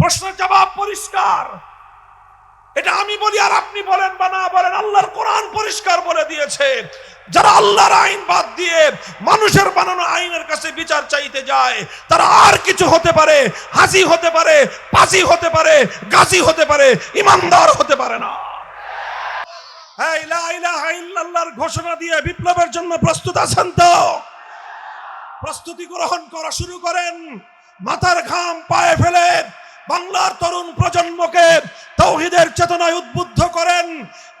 প্রশ্নের জবাব পরিষ্কার। এটা আমি বলি আর আপনি বলেন বা না বলেন, আল্লাহর কোরআন পরিষ্কার বলে দিয়েছে। যারা আল্লাহর আইন বাদ দিয়ে মানুষের বানানো আইনের কাছে বিচার চাইতে যায়, তারা আর কিছু হতে পারে হাসি হতে পারে, পাজি হতে পারে, গাজী হতে পারে, ইমানদার হতে পারে না। ইল্লাল্লাহর ঘোষণা দিয়ে বিপ্লবের জন্য প্রস্তুত আছেন তো? প্রস্তুতি গ্রহণ করা শুরু করেন, মাথার ঘাম পায়ে ফেলে বাংলার তরুণ প্রজন্মকে তৌহিদের চেতনায় উদ্বুদ্ধ করেন,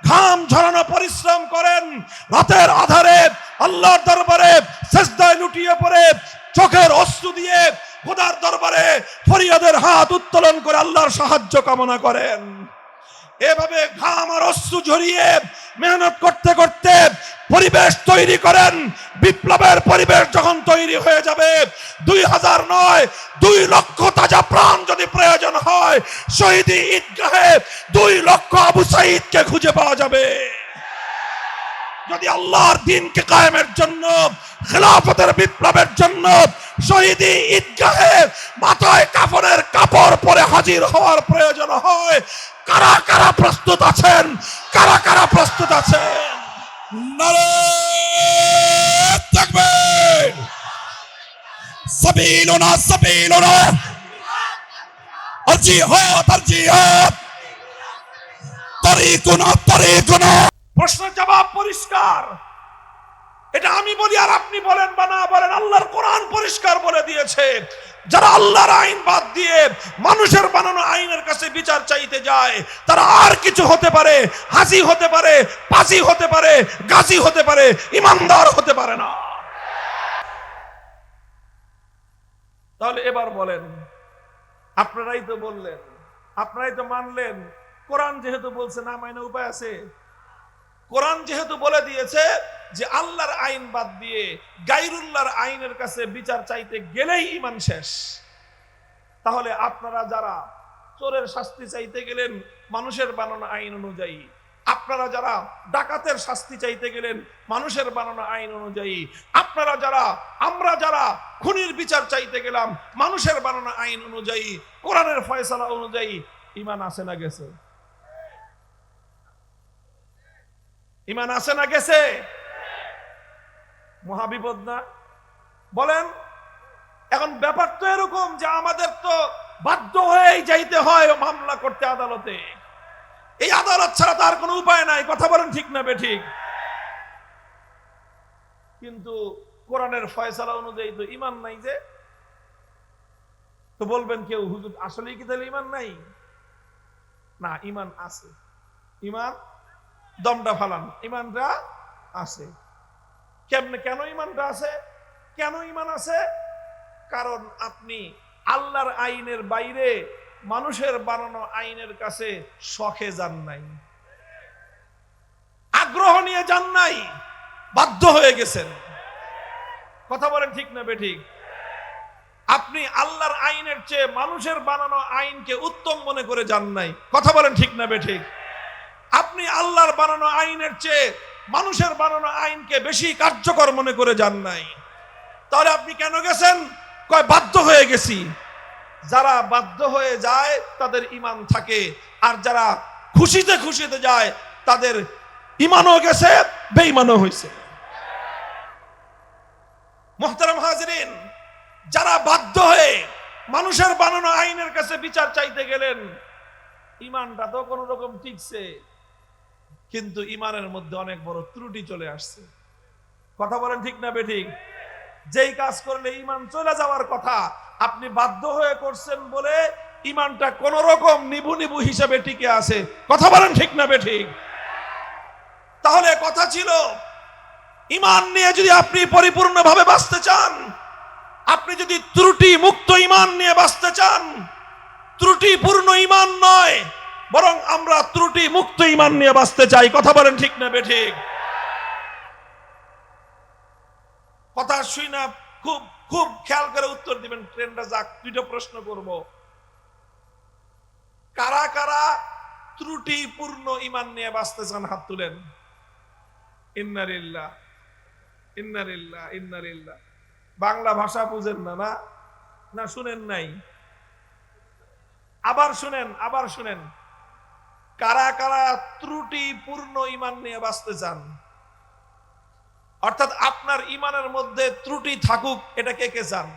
ঘাম ঝরানো পরিশ্রম করেন, রাতের আধারে আল্লাহর দরবারে সেজদায় লুটিয়ে পড়ে, চোখের অশ্রু দিয়ে খোদার দরবারে ফরিয়াদের হাত উত্তোলন করে আল্লাহর সাহায্য কামনা করেন। এভাবে ঘাম আর অশ্রু ঝরিয়ে মেহনত করতে করতে পরিবেশ তৈরি করেন। বিপ্লবের পরিবেশ যখন তৈরি হয়ে যাবে, দুই হাজার নয়, দুই লক্ষ তাজা প্রাণ যদি প্রয়োজন হয়, শহীদি ঈদগাহে দুই লক্ষ আবু সাইদকে খুঁজে পাওয়া যাবে। যদি আল্লাহর দিনকে কায়েমের জন্য, খেলাফতের বিপ্লবের জন্য শহীদি ঈদগাহে মাথায় কাফনের কাপড় পরে হাজির হওয়ার প্রয়োজন হয়, কারা কারা প্রস্তুত আছেন? কারা কারা প্রস্তুত আছেন? নারে তাকবীর সাবিলুনা সাবিলুনা الجهاد الجهاد طريقنا طريقنا প্রশ্নের জবাব পরিষ্কার এটা আমি বলি আর আপনি বলেন বা না বলেন আল্লাহর কোরআন পরিষ্কার বলে দিয়েছে যারা আল্লাহর আইন বাদ দিয়ে মানুষের বানানো আইনের কাছে বিচার চাইতে যায়, তারা আর কিছু হতে পারে হাসি হতে পারে, পাজি হতে পারে, গাজী হতে পারে, ইমানদার হতে পারে না। তাহলে এবার বলেন, আপনারাই তো বললেন, আপনারাই তো মানলেন, কোরআন যেহেতু বলছে, না মাইনে উপায় আছে। কোরআন যেহেতু বলে দিয়েছে যে আল্লাহর আইন বাদ দিয়ে গাইরুল্লাহর আইনের কাছে বিচার চাইতে গেলেই ইমান শেষ। তাহলে আপনারা যারা চোরের শাস্তি চাইতে গেলেন, মানুষের বানানো আইন অনুযায়ী, আপনারা যারা ডাকাতের শাস্তি চাইতে গেলেন, মানুষের বানানো আইন অনুযায়ী, আপনারা যারা, আমরা যারা খুনির বিচার চাইতে গেলাম, মানুষের বানানো আইন অনুযায়ী, কোরআনের ফয়সালা অনুযায়ী ইমান আসে না গেছে। ইমান আসে না গেছে? মহাবিপদ না। বলেন, এখন ব্যাপার তো এরকম যে আমাদের তো বাধ্য হয়েই যাইতে হয় মামলা করতে আদালতে। এই আদালত ছাড়া তার কোনো উপায় নাই। কথা বলেন ঠিক না বে ঠিক কিন্তু কোরআনের ফয়সালা অনুযায়ী তো ইমান নাই যে। তো বলবেন কেউ, হুজুর, আসলেই কি তাহলে ইমান নাই? না, ইমান আছে। ইমান দমটা ফালান। ইমানটা আছে। কেমনে কেন ইমানটা আছে? কেন ইমান আছে? কারণ আপনি আল্লাহর আইনের বাইরে মানুষের বানানো আইনের কাছে শখে যান নাই। আগ্রহ নিয়ে যান নাই। বাধ্য হয়ে গেছেন। কথা বলেন ঠিক না বেঠিক? আপনি আল্লাহর আইনের চেয়ে মানুষের বানানো আইনকে উত্তম মনে করে যান নাই। কথা বলেন ঠিক না বেঠিক? আপনি আল্লাহর বানানো আইনের চেয়ে মানুষের বানানো আইনকে বেশি কার্যকর মনে করে যান নাই। তাহলে আপনি কেন গেছেন? কয়, বাধ্য হয়ে গেছি। যারা বাধ্য হয়ে যায়, তাদের ইমান থাকে। আর যারা খুশিতে খুশিতে যায়, তাদের ইমানও গেছে, বেঈমানও হয়েছে মোহতারাম হাজরিন, যারা বাধ্য হয়ে মানুষের বানানো আইনের কাছে বিচার চাইতে গেলেন ইমানটা তো কোন রকম ঠিকছে। কিন্তু ইমানের মধ্যে অনেক বড় ত্রুটি চলে আসছে। কথা বলেন ঠিক না বেঠিক যেই কাজ করলে ইমান চলে যাওয়ার কথা আপনি বাধ্য হয়ে করছেন বলে ইমানটা কোন রকম নিবু নিবু হিসাবে টিকে আছে। কথা বলেন ঠিক না বেঠিক তাহলে কথা ছিল, ইমান নিয়ে যদি আপনি পরিপূর্ণভাবে বাঁচতে চান, আপনি যদি ত্রুটি মুক্ত ইমান নিয়ে বাঁচতে চান, ত্রুটিপূর্ণ ইমান নয় বরং আমরা ত্রুটি মুক্ত ইমান নিয়ে বাঁচতে চাই। কথা বলেন ঠিক না বেঠিক? কথা শুই না, খুব খুব খেয়াল করে উত্তর দিবেন। ট্রেনটা যাক, দুইটা প্রশ্ন করব। কারা কারা ত্রুটিপূর্ণ ইমান নিয়ে বাঁচতে চান? হাত তুলেন। ইন্নারিল্লাহ ইন্নারিল্লাহ ইন্নারিল্লাহ। বাংলা ভাষা বুঝেন না না? না শুনেন নাই? আবার শুনেন আবার শুনেন। কারা কারা ত্রুটিপূর্ণ ইমান নিয়ে বাঁচতে চান? অর্থাৎ আপনার ইমানের মধ্যে ত্রুটি থাকুক, এটা কে কে চান?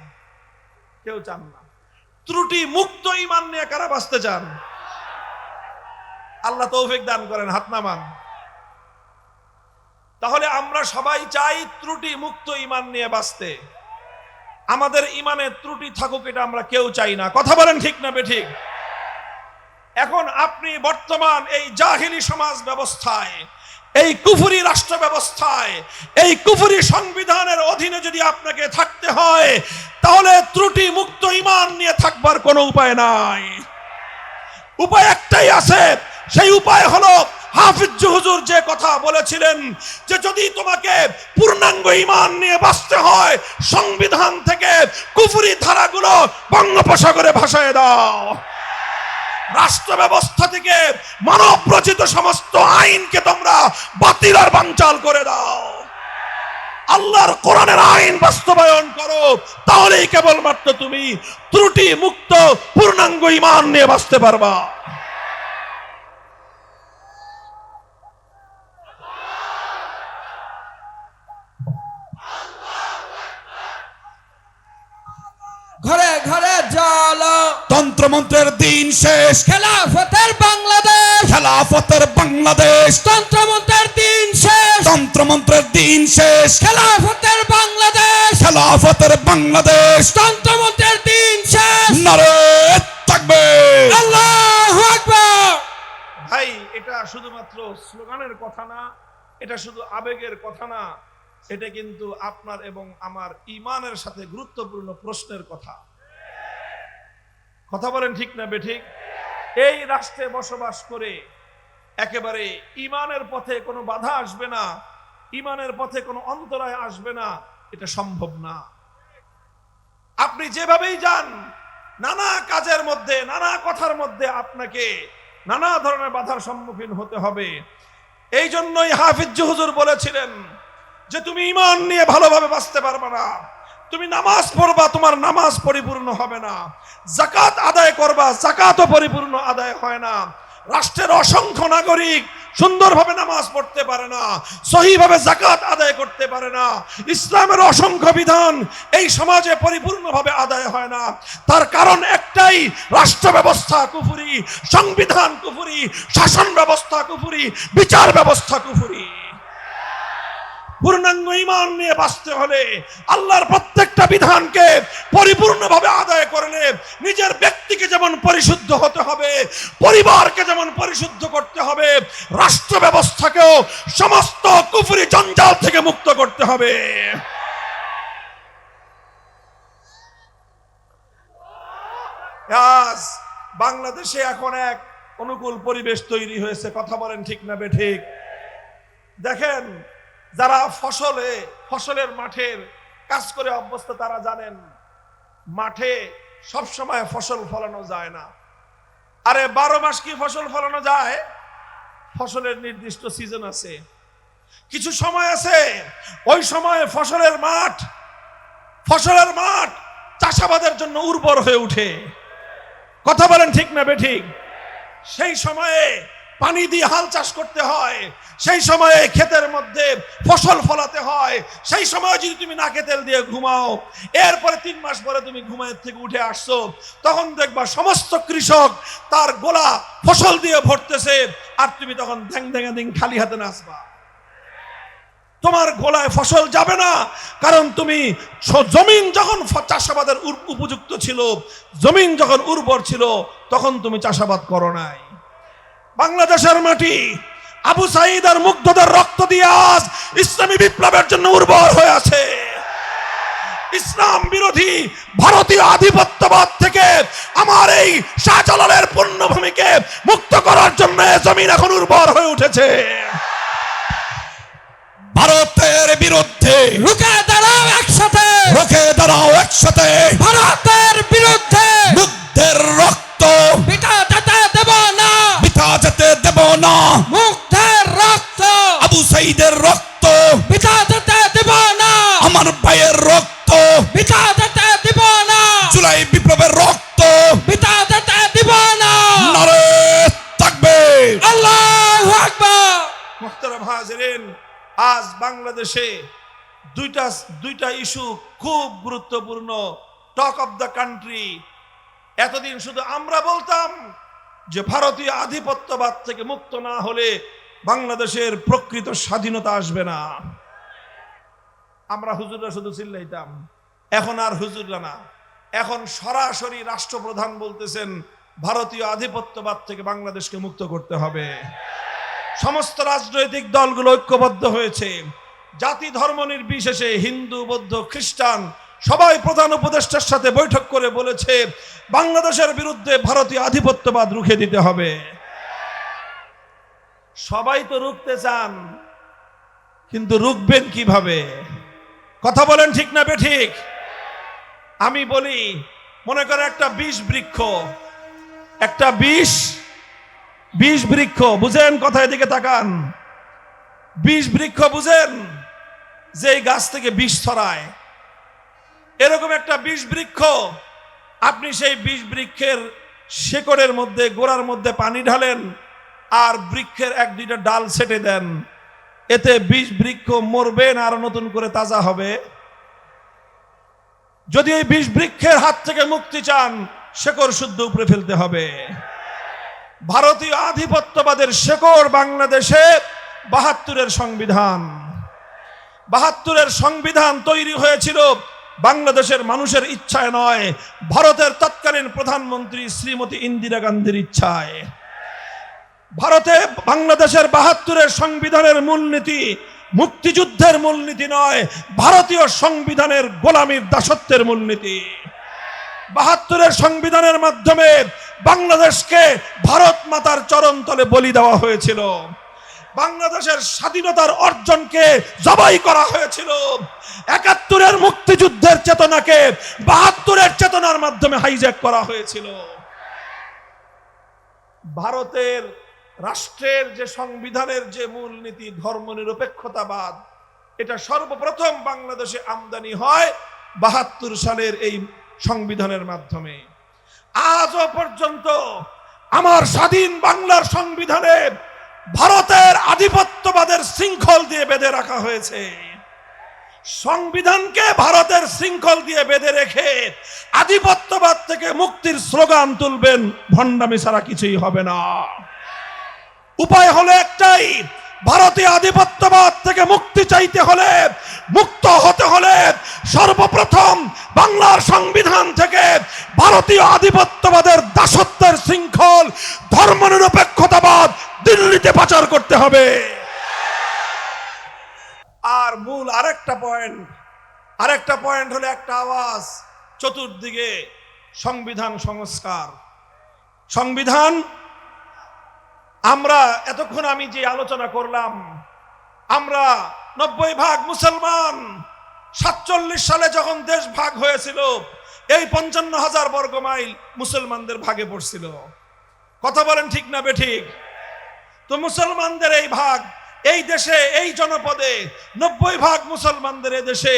কেউ চান না। ত্রুটি মুক্ত ইমান নিয়ে কারা বাঁচতে চান? আল্লাহ তৌফিক দান করেন, হাত নামান। তাহলে আমরা সবাই চাই ত্রুটি মুক্ত ইমান নিয়ে বাঁচতে। আমাদের ইমানে ত্রুটি থাকুক, এটা আমরা কেউ চাই না। কথা বলেন ঠিক না বেঠিক এখন আপনি বর্তমান এই জাহিলি সমাজ ব্যবস্থায়, এই কুফুরি রাষ্ট্র ব্যবস্থায়, এই কুফুরি সংবিধানের অধীনে যদি আপনাকে থাকতে হয়, তাহলে ত্রুটি মুক্ত ইমান নিয়ে থাকবার কোনো উপায় নাই। উপায় একটাই আছে, সেই উপায় হলো হাফিজ হুজুর যে কথা বলেছিলেন যে যদি তোমাকে পূর্ণাঙ্গ ইমান নিয়ে বাঁচতে হয়, সংবিধান থেকে কুফুরি ধারাগুলো বঙ্গোপসাগরে ভাসায় দাও। রাষ্ট্র ব্যবস্থা থেকে মানব রচিত সমস্ত আইনকে তোমরা বাতিল আর বাঞ্চাল করে দাও। আল্লাহর কোরআনের আইন বাস্তবায়ন করো, তাহলেই কেবলমাত্র তুমি ত্রুটি, মুক্ত, পূর্ণাঙ্গ ইমান নিয়ে বাঁচতে পারবা। ঘরে ঘরে জল। তন্ত্রমন্ত্রের দিন শেষ। খেলাফতের বাংলাদেশ। খেলাফতের বাংলাদেশ। তন্ত্রমন্ত্রের দিন শেষ। তন্ত্রমন্ত্রের দিন শেষ। খেলাফতের বাংলাদেশ। খেলাফতের বাংলাদেশ। তন্ত্রমন্ত্রের দিন শেষ। নারে থাকবে। আল্লাহু আকবার। ভাই এটা শুধুমাত্র স্লোগানের কথা না এটা শুধু আবেগের কথা না। এটা কিন্তু আপনার এবং আমার ইমানের সাথে গুরুত্বপূর্ণ প্রশ্নের কথা। কথা বলেন ঠিক না বেঠিক? এই রাষ্ট্রে বসবাস করে একেবারে ইমানের পথে কোনো বাধা আসবে না, ইমানের পথে কোনো অন্তরায় আসবে না, এটা সম্ভব না। আপনি যেভাবেই যান, নানা কাজের মধ্যে, নানা কথার মধ্যে আপনাকে নানা ধরনের বাধার সম্মুখীন হতে হবে। এই জন্যই হাফিজ হুজুর বলেছিলেন যে তুমি ইমান নিয়ে ভালোভাবে বাঁচতে পারবে না। তুমি নামাজ পড়বা, তোমার নামাজ পরিপূর্ণ হবে না। জাকাত আদায় করবা জাকাতও পরিপূর্ণ আদায় হয় না। রাষ্ট্রের অসংখ্য নাগরিক সুন্দরভাবে নামাজ পড়তে পারে না, সহিভাবে জাকাত আদায় করতে পারে না। ইসলামের অসংখ্য বিধান এই সমাজে পরিপূর্ণভাবে আদায় হয় না। তার কারণ একটাই রাষ্ট্র ব্যবস্থা কুফুরি, সংবিধান কুফুরি শাসন ব্যবস্থা কুফুরি, বিচার ব্যবস্থা কুফুরি। পূর্ণাঙ্গ ইমান নিয়ে বাঁচতে হলে আল্লাহর প্রত্যেকটা বিধানকে পরিপূর্ণভাবে আদায় করলে নিজের ব্যক্তিকে যেমন পরিশুদ্ধ হতে হবে, পরিবারকে যেমন পরিশুদ্ধ করতে হবে রাষ্ট্র ব্যবস্থাকেও সমস্ত কুফুরি জঞ্জাল থেকে মুক্ত করতে হবে। বাংলাদেশে এখন এক অনুকূল পরিবেশ তৈরি হয়েছে, কথা বলেন ঠিক না বে ঠিক? দেখেন যারা ফসলে, ফসলের মাঠের কাজ করে অভ্যস্ত, তারা জানেন মাঠে সব সময় ফসল ফলানো যায় না। আরে বারো মাস কি ফসল ফলানো যায়? ফসলের নির্দিষ্ট সিজন আছে। কিছু সময় আছে, ওই সময়ে ফসলের মাঠ ফসলের মাঠ চাষাবাদের জন্য উর্বর হয়ে উঠে কথা বলেন ঠিক না বেঠিক সেই সময়ে পানি দিয়ে হাল চাষ করতে হয়। সেই সময়ে ক্ষেতের মধ্যে ফসল ফলাতে হয়। সেই সময় যদি তুমি নাকে তেল দিয়ে ঘুমাও, এরপরে তিন মাস পরে তুমি ঘুমায়ের থেকে উঠে আসছো, তখন দেখবা সমস্ত কৃষক তার গোলা ফসল দিয়ে ভরতেছে আর তুমি তখন ধ্যাং ধ্যাঙা দিন খালি হাতে নাচবা। তোমার গোলায় ফসল যাবে না, কারণ তুমি জমিন যখন চাষাবাদের উপযুক্ত ছিল, জমিন যখন উর্বর ছিল, তখন তুমি চাষাবাদ করো নাই। বাংলাদেশের মাটি আবু সাইদ আর মুগ্ধদের রক্ত দিয়ে আজ ইসলামী বিপ্লবের জন্য উর্বর হয়ে আছে। ইসলাম বিরোধী ভারতীয় আধিপত্যবাদ থেকে আমার এই শাহজালালের পুণ্যভূমিকে মুক্ত করার জন্য জমিন এখন উর্বর হয়ে উঠেছে। ভারতের বিরুদ্ধে রুখে দাঁড়াও একসাথে। রুখে দাঁড়াও একসাথে। ভারতের বাংলাদেশে দুইটা দুইটা ইস্যু খুব গুরুত্বপূর্ণ। টক অফ দ্য কান্ট্রি এতদিন শুধু আমরা বলতাম যে ভারতীয় আধিপত্যবাদ থেকে মুক্ত না হলে বাংলাদেশের প্রকৃত স্বাধীনতা আসবে না। আমরা হুজুররা শুধু চিল্লাইতাম। এখন আর হুজুররা না। এখন সরাসরি রাষ্ট্রপ্রধান বলতেছেন, ভারতীয় আধিপত্যবাদ থেকে বাংলাদেশকে মুক্ত করতে হবে। সমস্ত রাজনৈতিক দলগুলো ঐক্যবদ্ধ হয়েছে। জাতি ধর্ম নির্বিশেষে হিন্দু, বৌদ্ধ, খ্রিস্টান সবাই প্রধান উপদেষ্টার সাথে বৈঠক করে বলেছে, বাংলাদেশের বিরুদ্ধে ভারতীয় আধিপত্যবাদ রুখে দিতে হবে। সবাই তো রুখতে চান, কিন্তু রুখবেন কীভাবে? কথা বলেন ঠিক না বে ঠিক আমি বলি, মনে করে একটা বিষ বৃক্ষ, একটা বিষ বিষ বৃক্ষ, বুঝেন কথায় এদিকে তাকান। বিষ বৃক্ষ, বুঝেন? যে গাছ থেকে বিষ ছড়ায়। এরকম একটা বিষ বৃক্ষ, আপনি সেই বিষ বৃক্ষের শেকড়ের মধ্যে, গোড়ার মধ্যে পানি ঢালেন আর বৃক্ষের এক দুইটা ডাল ছেটে দেন। এতে বিষ বৃক্ষ মরবে না আর নতুন করে তাজা হবে? যদি এই বিষ বৃক্ষের হাত থেকে মুক্তি চান, শেকড় শুদ্ধ উপরে ফেলতে হবে। ভারতীয় আধিপত্যবাদের শেকড় বাংলাদেশে বাহাত্তরের সংবিধান। বাহাত্তরের সংবিধান তৈরি হয়েছিল বাংলাদেশের মানুষের ইচ্ছায় নয়, ভারতের তৎকালীন প্রধানমন্ত্রী শ্রীমতী ইন্দিরা গান্ধীর ইচ্ছায়। ভারতে বাংলাদেশের বাহাত্তরের সংবিধানের মূলনীতি মুক্তিযুদ্ধের মূলনীতি নয়, ভারতীয় সংবিধানের গোলামীর দাসত্বের মূলনীতি। বাহাত্তরের সংবিধানের মাধ্যমে বাংলাদেশকে ভারত মাতার চরণ তলে বলি দেওয়া হয়েছিল। বাংলাদেশের স্বাধীনতার অর্জনকে জবাই করা হয়েছিল। একাত্তরের মুক্তিযুদ্ধের চেতনাকে বাহাত্তরের চেতনার মাধ্যমে হাইজ্যাক করা হয়েছিল। ভারতের রাষ্ট্রের যে সংবিধানের যে মূলনীতি, ধর্মনিরপেক্ষতাবাদ, এটা সর্বপ্রথম বাংলাদেশে আমদানি হয় বাহাত্তর সালের এই সংবিধানের মাধ্যমে। আজও পর্যন্ত আমার স্বাধীন বাংলার সংবিধানে ভারতের আধিপত্যবাদের শৃঙ্খল দিয়ে বেঁধে রাখা হয়েছে। সংবিধানকে ভারতের শৃঙ্খল দিয়ে বেঁধে রেখে আধিপত্যবাদ থেকে মুক্তির স্লোগান তুলবেন ভণ্ডামি ছাড়া কিছুই হবে না। উপায় হলো একটাই ভারতীয় আধিপত্যবাদ থেকে মুক্তি চাইতে হলে, মুক্ত হতে হলে সর্বপ্রথম বাংলার সংবিধান থেকে ভারতীয় আধিপত্যবাদের দাসত্বের শৃঙ্খল, ধর্মনিরপেক্ষতাবাদ দিল্লিতে পাচার করতে হবে। আর মূল আরেকটা পয়েন্ট আরেকটা পয়েন্ট হলো একটা আওয়াজ, চতুর্দিকে সংবিধান সংস্কার। সংবিধান আমরা এতক্ষণ আমি যে আলোচনা করলাম, আমরা নব্বই ভাগ মুসলমান, সাতচল্লিশ সালে যখন দেশ ভাগ হয়েছিল, এই পঞ্চান্ন হাজার বর্গ মাইল মুসলমানদের ভাগে পড়ছিল। কথা বলেন ঠিক না বেঠিক? তো মুসলমানদের এই ভাগ, এই দেশে, এই জনপদে নব্বই ভাগ মুসলমানদের দেশে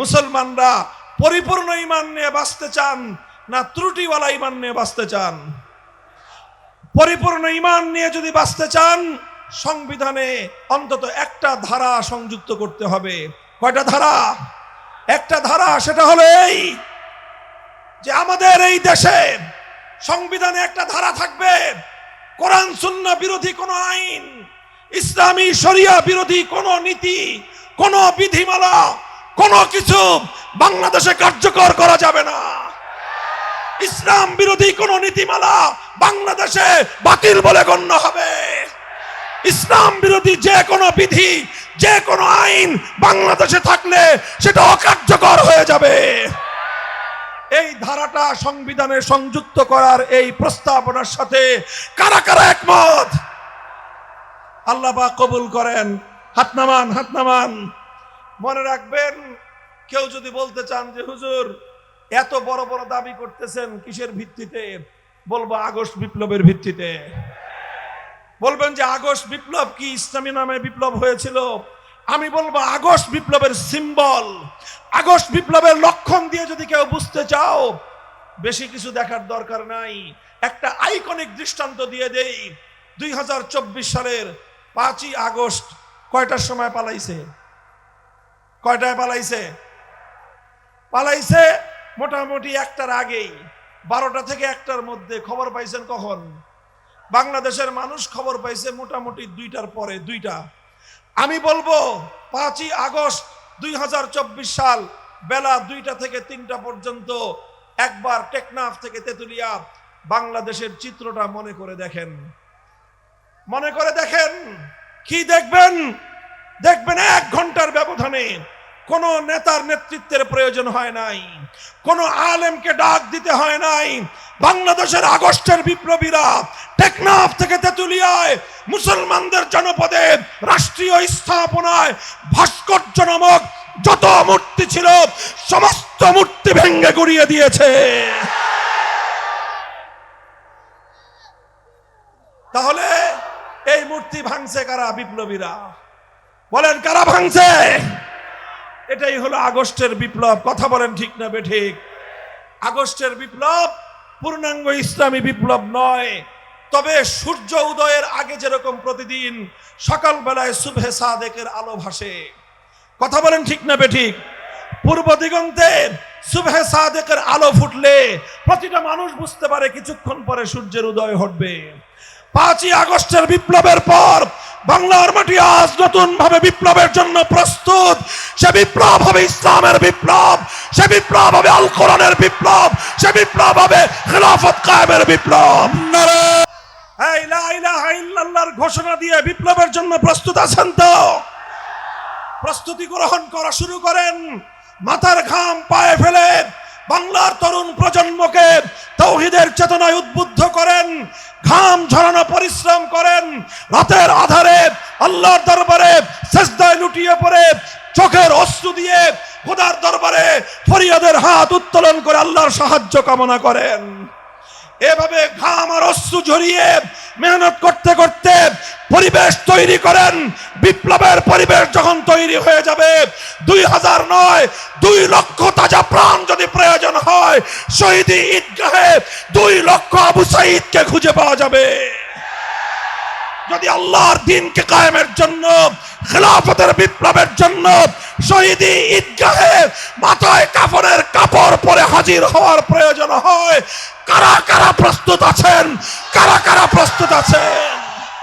মুসলমানরা পরিপূর্ণ ইমান নিয়ে বাঁচতে চান না ত্রুটিওয়ালা ইমান নিয়ে বাঁচতে চান? পরিপূর্ণ ইমান নিয়ে যদি বাঁচতে চান, সংবিধানে অন্তত একটা ধারা সংযুক্ত করতে হবে। কয়টা ধারা? একটা ধারা সেটা হলো এই যে আমাদের এই দেশে সংবিধানে একটা ধারা থাকবে, কোরআন সুন্না বিরোধী কোনো আইন, ইসলামী শরিয়া বিরোধী কোনো নীতি, কোনো বিধিমালা, কোনো কিছু বাংলাদেশে কার্যকর করা যাবে না। ইসলাম বিরোধী কোনো নীতিমালা বাংলাদেশে বাতিল বলে গণ্য হবে। ইসলাম বিরোধী যে কোনো বিধি, যে কোনো আইন বাংলাদেশে থাকলে সেটা অকার্যকর হয়ে যাবে। এই ধারাটা সংবিধানে সংযুক্ত করার এই প্রস্তাবনার সাথে কারা কারা একমত? আল্লাহ কবুল করেন। হাত নামান হাত নামান। মনে রাখবেন, কেউ যদি বলতে চান যে, হুজুর এত বড় বড় দাবি করতেছেন কিসের ভিত্তিতে? বলব আগস্ট বিপ্লবের ভিত্তিতে। বলবেন যে আগস্ট বিপ্লব কি ইসলামী নামে বিপ্লব হয়েছিল? আমি বলব আগস্ট বিপ্লবের সিম্বল। আগস্ট বিপ্লবের লক্ষণ দিয়ে যদি কেউ বুঝতে চাও, বেশি কিছু দেখার দরকার নাই। একটা আইকনিক দৃষ্টান্ত দিয়ে দেই। দুই হাজার চব্বিশ সালের পাঁচই আগস্ট কয়টার সময় পালাইছে? কয়টায় পালাইছে? পালাইছে মোটামুটি একটার আগেই, বারোটা থেকে একটার মধ্যে খবর পাইছেন কখন? বাংলাদেশের মানুষ খবর পাইছে মোটামুটি দুইটার পরে, দুইটা। আমি বলব, পাঁচই আগস্ট দুই হাজার চব্বিশ সাল, বেলা দুইটা থেকে তিনটা পর্যন্ত একবার টেকনাফ থেকে তেতুলিয়া বাংলাদেশের চিত্রটা মনে করে দেখেন। মনে করে দেখেন, কি দেখবেন? দেখবেন এক ঘণ্টার ব্যবধানে কোন নেতার নেতৃত্বের প্রয়োজন হয় নাই, কোন আলেমকে ডাক দিতে হয় নাই। বাংলাদেশের আগস্টের বিপ্লবীরা টেকনাফ থেকে তেতুলিয়ায় মুসলমানদের জনপদে রাষ্ট্রীয় স্থাপনায় ভাস্কর্য নামক যত মূর্তি ছিল, সমস্ত মূর্তি ভেঙ্গে গুড়িয়ে দিয়েছে। তাহলে এই মূর্তি ভাঙছে কারা বিপ্লবীরা? বলেন, কারা ভাঙছে? এটাই হলো আগস্টের বিপ্লব। কথা বলেন ঠিক না বেঠিক আগস্টের বিপ্লব পূর্ণাঙ্গ ইসলামী বিপ্লব নয়। তবে সূর্য উদয়ের আগে যেরকম প্রতিদিন সকালবেলায় শুভে সাদেকের আলো ভাসে। কথা বলেন ঠিক না বেঠিক পূর্ব দিগন্তে শুভে সাদেকের আলো ফুটলে প্রতিটা মানুষ বুঝতে পারে কিছুক্ষণ পরে সূর্যের উদয় ঘটবে। পাঁচই আগস্টের বিপ্লবের পর বাংলার মাটি আজ নতুন ভাবে বিপ্লবের জন্য প্রস্তুত। সে বিপ্লব হবে ইসলামের বিপ্লব সে বিপ্লব হবে আল কোরআনের বিপ্লব সে বিপ্লব হবে খেলাফত কায়েমের বিপ্লব। ঘোষণা দিয়ে বিপ্লবের জন্য প্রস্তুত আছেন তো? প্রস্তুতি গ্রহণ করা শুরু করেন মাথার ঘাম পায়ে ফেলে বাংলার তরুণ প্রজন্মকে তৌহিদের চেতনায় উদ্বুদ্ধ করেন, ঘাম ঝরানো পরিশ্রম করেন, রাতের আধারে আল্লাহর দরবারে শেষদায় লুটিয়ে পড়ে চোখের অশ্রু দিয়ে খোদার দরবারে ফরিয়াদের হাত উত্তোলন করে আল্লাহর সাহায্য কামনা করেন। এভাবে ঘাম আর অশ্রু ঝরিয়ে মেহনত করতে করতে পরিবেশ তৈরি করেন। বিপ্লবের পরিবেশ যখন তৈরি হয়ে যাবে, দুই হাজার নয়, দুই লক্ষ তাজা প্রাণ যদি প্রয়োজন হয়, শহীদি ঈদগাহে দুই লক্ষ আবু সাইদকে খুঁজে পাওয়া যাবে। যদি আল্লাহর দিনকে কায়েমের জন্য, খেলাফতের বিপ্লবের জন্য শহীদি ঈদগাহে মাথায় কাফনের কাপড় পরে হাজির হওয়ার প্রয়োজন হয়, কারা কারা প্রস্তুত আছেন? কারা কারা প্রস্তুত আছেন?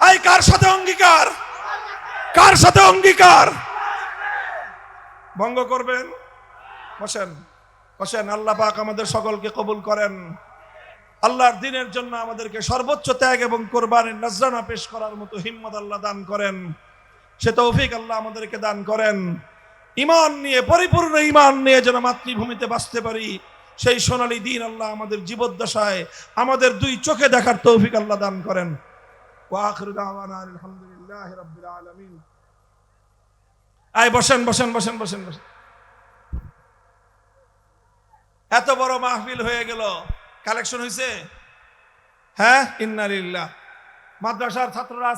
এই কার সাথে অঙ্গীকার? কার সাথে অঙ্গীকার? ভঙ্গ করবেন? বসেন বসেন, আল্লাহ পাক আমাদের সকলকে কবুল করেন। আল্লাহর দিনের জন্য আমাদেরকে সর্বোচ্চ ত্যাগ এবং কোরবানির নজরানা পেশ করার মতো হিম্মত আল্লাহ দান করেন। সে তৌফিক আল্লাহ আমাদেরকে দান করেন। ইমান নিয়ে, পরিপূর্ণ ইমান নিয়ে যেন মাতৃভূমিতে বাঁচতে পারি, সেই সোনালী দিন আল্লাহ আমাদের জীবদ্দশায় আমাদের দুই চোখে দেখার তৌফিক আল্লাহ দান করেন। ওয়াখির দাওয়ানা আলহামদুলিল্লাহি রাব্বিল আলামিন। আয়, বসেন বসেন বসেন বসেন বসেন। এত বড় মাহফিল হয়ে গেল। কালেকশন হয়েছে হ্যাঁ? ইন্নালিল্লাহ। মাদ্রাসার ছাত্ররা